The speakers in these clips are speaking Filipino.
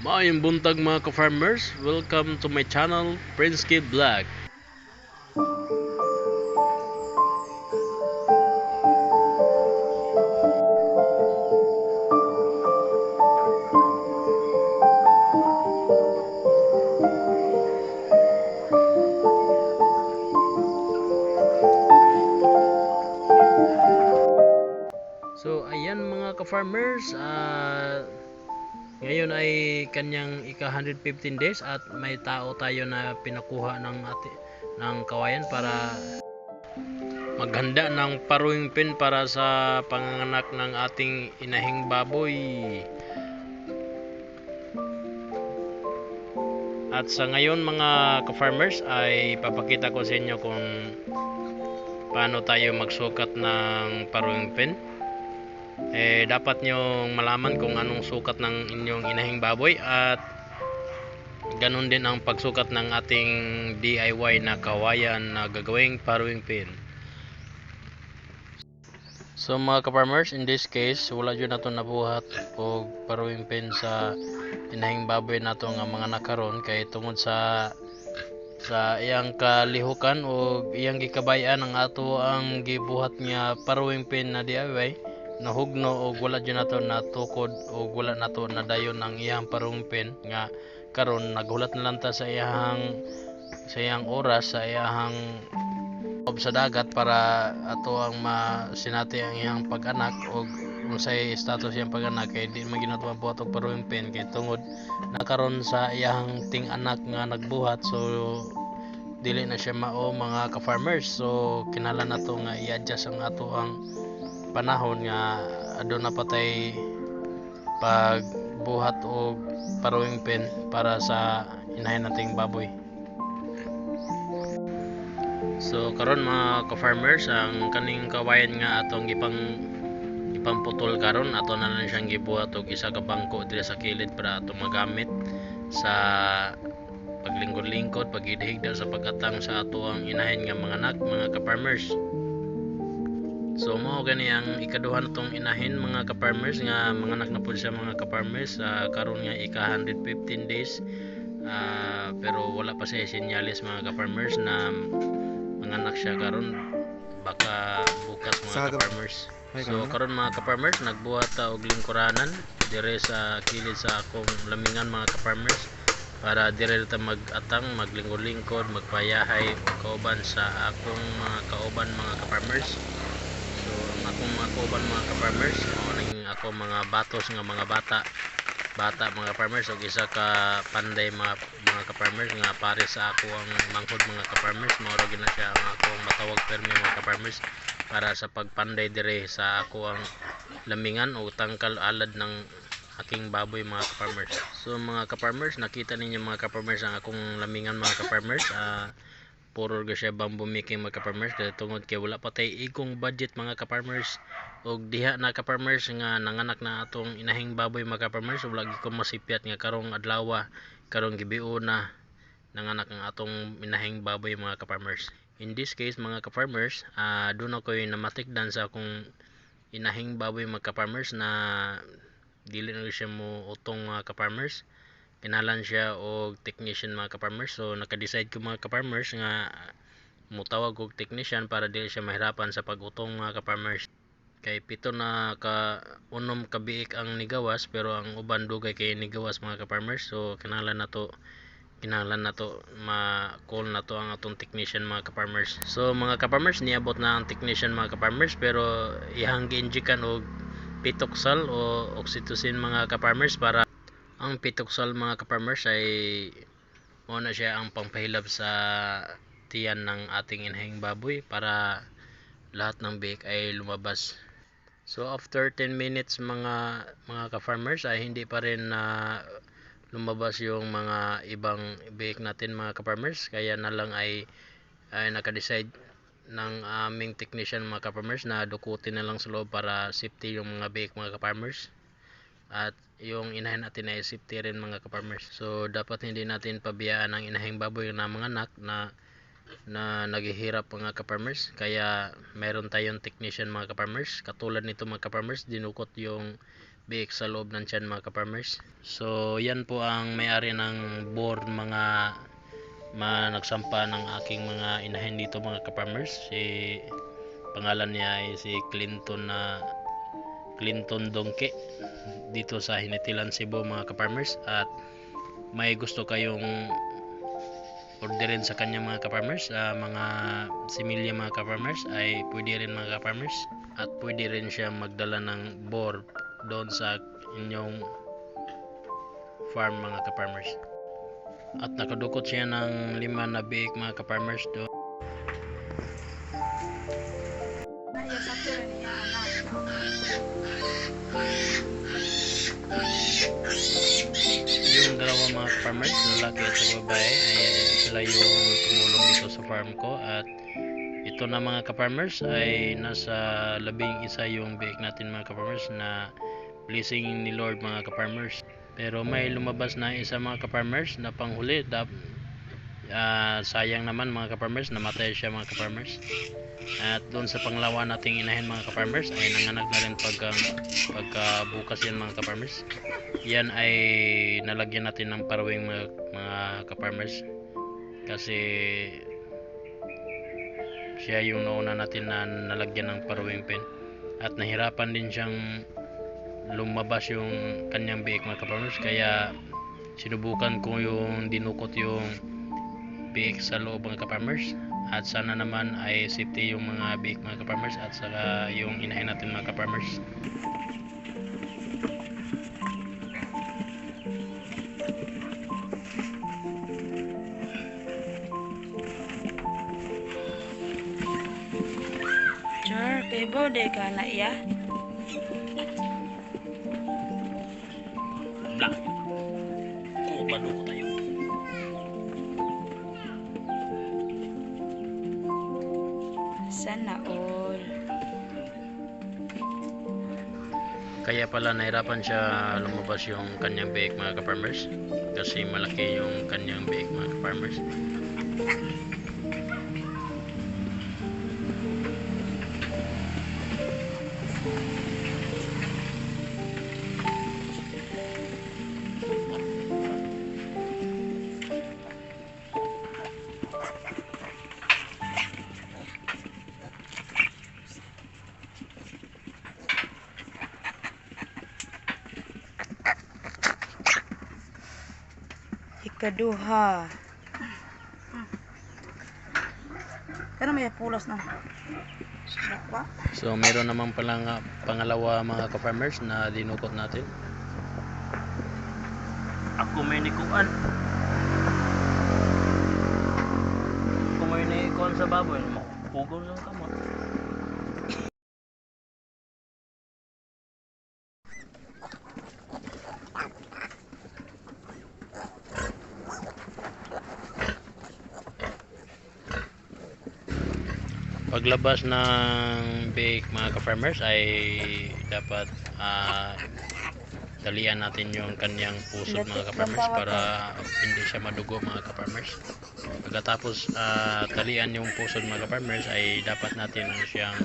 Mayong buntag mga ka-farmers, welcome to my channel, Prince Kid Vlog. So ayan mga ka-farmers, ah, ngayon ay kanyang ika 115 days at may tao tayo na pinakuha ng ati, ng kawayan para maghanda ng paruing pin para sa panganganak ng ating inahing baboy. At sa ngayon mga ka-farmers ay papakita ko sa inyo kung paano tayo magsukat ng paruing pin eh dapat nyong malaman kung anong sukat ng inyong inahing baboy at ganun din ang pagsukat ng ating DIY na kawayan na gagawing paruing pin. So mga ka-farmers, in this case, wala dyan nato nabuhat o paruing pin sa inahing baboy nato nga mga nakaron kay tungod sa sa iyang kalihukan o iyang gikabayan ang ato ang gibuhat nga paruing pin na DIY nahugno o wala dyan nato natukod o wala nato nadayon ang iyang parumpin nga karon naghulat na lang ta sa iyang sa iyang oras sa iyang ob sa dagat para ato ang masinati ang iyang pag-anak o unsay status iyang pag-anak kay di man ginatuan buhat og parumpin kay tungod nakaron sa iyang ting anak nga nagbuhat so dili na siya mao mga ka-farmers. So kinahanglan nato nga i-adjust ang ato ang panahon nga adto na patay pagbuhat og paruwing pen para sa inahin nating baboy. So karon mga ka-farmers ang kaning kawayan nga atong gipang ipamputol karon ato na lang siyang gibuhat og isa ka bangko diri sa kilid para ato magamit sa paglingkod-lingkod pagidhigda sa pag-atang sa ato ang inahin nga mga anak mga ka-farmers. So mo gani ang ikaduha natong inahin mga ka-farmers nga mga anak na siya mga ka-farmers ah, karon nga ika 115 days Ah, pero wala pa siya sinyalis mga ka-farmers na mga anak siya karon baka bukas mga ka-farmers. So karon mga ka-farmers nagbuhat ta og lingkuranan dire sa kilid sa akong lamingan mga ka-farmers para dire ta mag-atang, maglingkod-lingkod, magpayahay kauban sa akong mga kauban mga ka-farmers. Ang akong mga ka-farmers, ning ako mga batos nga mga bata bata mga farmers og isa ka panday mga mga ka-farmers nga pare sa ako ang manghod mga ka-farmers mao ra gina siya ang akong matawag permi mga ka-farmers para sa pagpanday dire sa ako ang lamingan o tangkal alad ng aking baboy mga ka-farmers. So mga ka-farmers, nakita ninyo mga ka-farmers ang akong lamingan mga ka-farmers. Ah, puro ga siya bamboo making mga ka-farmers. Kaya tungod kay wala pa tay igong budget mga ka-farmers. Og diha na ka-farmers nga nanganak na atong inahing baboy mga ka-farmers. Wala gyud ko nga karong adlaw karong gibiu na nanganak ang atong inahing baboy mga ka-farmers. In this case mga ka-farmers ah doon ako namatikdan sa akong inahing baboy mga ka-farmers na dili na siya mo utong mga ka-farmers kinalan siya og technician mga ka-farmers. So naka-decide ko mga ka-farmers nga mutawag og technician para dili siya mahirapan sa pag-utong mga ka-farmers. Kay pito na ka unom ka biik ang nigawas pero ang uban dugay kay nigawas mga ka-farmers. So kinahanglan nato kinahanglan nato ma-call na to ang atong technician mga ka-farmers. So mga ka-farmers niabot na ang technician mga ka-farmers pero ihang gi-injikan og pitoksal o oxytocin mga ka-farmers para ang pitoksal mga ka-farmers ay mo na siya ang pangpahilab sa tiyan ng ating inahing baboy para lahat ng biik ay lumabas. So after 10 minutes mga mga ka-farmers ay hindi pa rin na lumabas yung mga ibang biik natin mga ka-farmers. Kaya na lang ay ay naka-decide ng aming technician mga ka-farmers na dukutin na lang sa loob para safety yung mga biik mga ka-farmers at yung inahin natin ay safety rin mga ka-farmers. So dapat hindi natin pabiyaan ang inahing baboy na mga anak na na naghihirap mga ka-farmers. Kaya meron tayong technician mga ka-farmers. Katulad nito mga ka-farmers dinukot yung biik sa loob ng tiyan mga ka-farmers. So yan po ang may-ari ng board mga ma nagsampa ng aking mga inahin dito mga ka-farmers. Si pangalan niya ay si Clinton na Clinton Dongke dito sa Hinitilan Cebu mga ka-farmers. At may gusto kayong orderin sa kanya mga ka-farmers. Ah, mga similya mga ka-farmers ay pwede rin mga ka-farmers. At pwede rin siya magdala ng board doon sa inyong farm mga ka-farmers. At nakadukot siya ng lima na biik mga ka-farmers doon farmers, lalaki at babae, ay sila yung tumulong dito sa farm ko at ito na mga ka-farmers ay nasa labing isa yung biik natin mga ka-farmers na blessing ni Lord mga ka-farmers. Pero may lumabas na isa mga ka-farmers na panghuli. Dap, ah, sayang naman mga ka-farmers, namatay siya mga ka-farmers. At doon sa panglawa nating inahin mga ka-farmers ay nanganak na rin pagka, pagka bukas yan mga ka-farmers. Yan ay nalagyan natin ng parawing mga, mga ka-farmers. Kasi siya yung nauna natin na nalagyan ng parawing pen. At nahirapan din siyang lumabas yung kanyang biik mga ka-farmers. Kaya sinubukan ko yung dinukot yung biik sa loob mga ka-farmers. At sana naman ay safety yung mga biik mga ka-farmers at saka yung inahin natin mga ka-farmers. Char, kay bode ka na iya. black. Oh balo ko tayo kaya pala nahirapan siya lumabas yung kanyang biik mga ka-farmers. Kasi malaki yung kanyang biik mga ka-farmers Ikaduha. Pero may pulos na. So meron naman palang ah, pangalawa mga ka-farmers na dinukot natin. Ako may nikuan. Ako may nikuan sa baboy. Pugaw sa kamot paglabas ng bake mga ka-farmers ay dapat ah, talian natin yung kanyang pusod mga ka-farmers para hindi siya madugo mga ka-farmers. Pagkatapos ah, talian yung pusod mga ka-farmers ay dapat natin siyang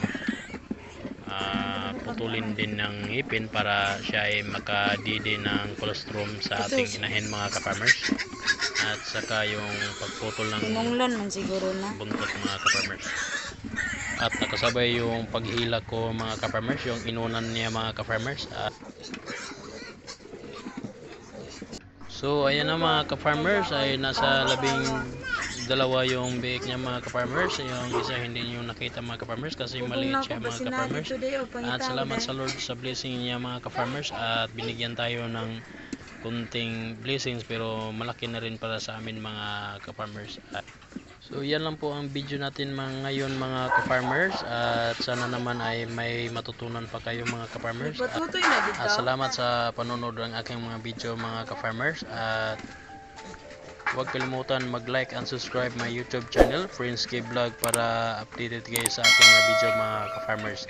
ah, putulin din ng ngipin para siya ay makadidi ng colostrum sa ating inahin mga ka-farmers. At saka yung pagputol ng buntot mga ka-farmers at nakasabay yung paghila ko mga ka-farmers yung inunan niya mga ka-farmers. At so ayan na mga ka-farmers ay nasa labing dalawa yung biik niya mga ka-farmers. Yung isa hindi niyo nakita mga ka-farmers kasi maliit siya mga ka-farmers. at salamat sa Lord sa blessing niya mga ka-farmers. At binigyan tayo ng kunting blessings pero malaki na rin para sa amin mga ka-farmers. So yan lang po ang video natin mga ngayon mga ka-farmers at sana naman ay may matutunan pa kayo mga ka-farmers. At, salamat sa panonood ng aking mga video mga ka-farmers at huwag kalimutan mag-like and subscribe my YouTube channel Friends Vlog para updated kayo sa aking mga video mga ka-farmers.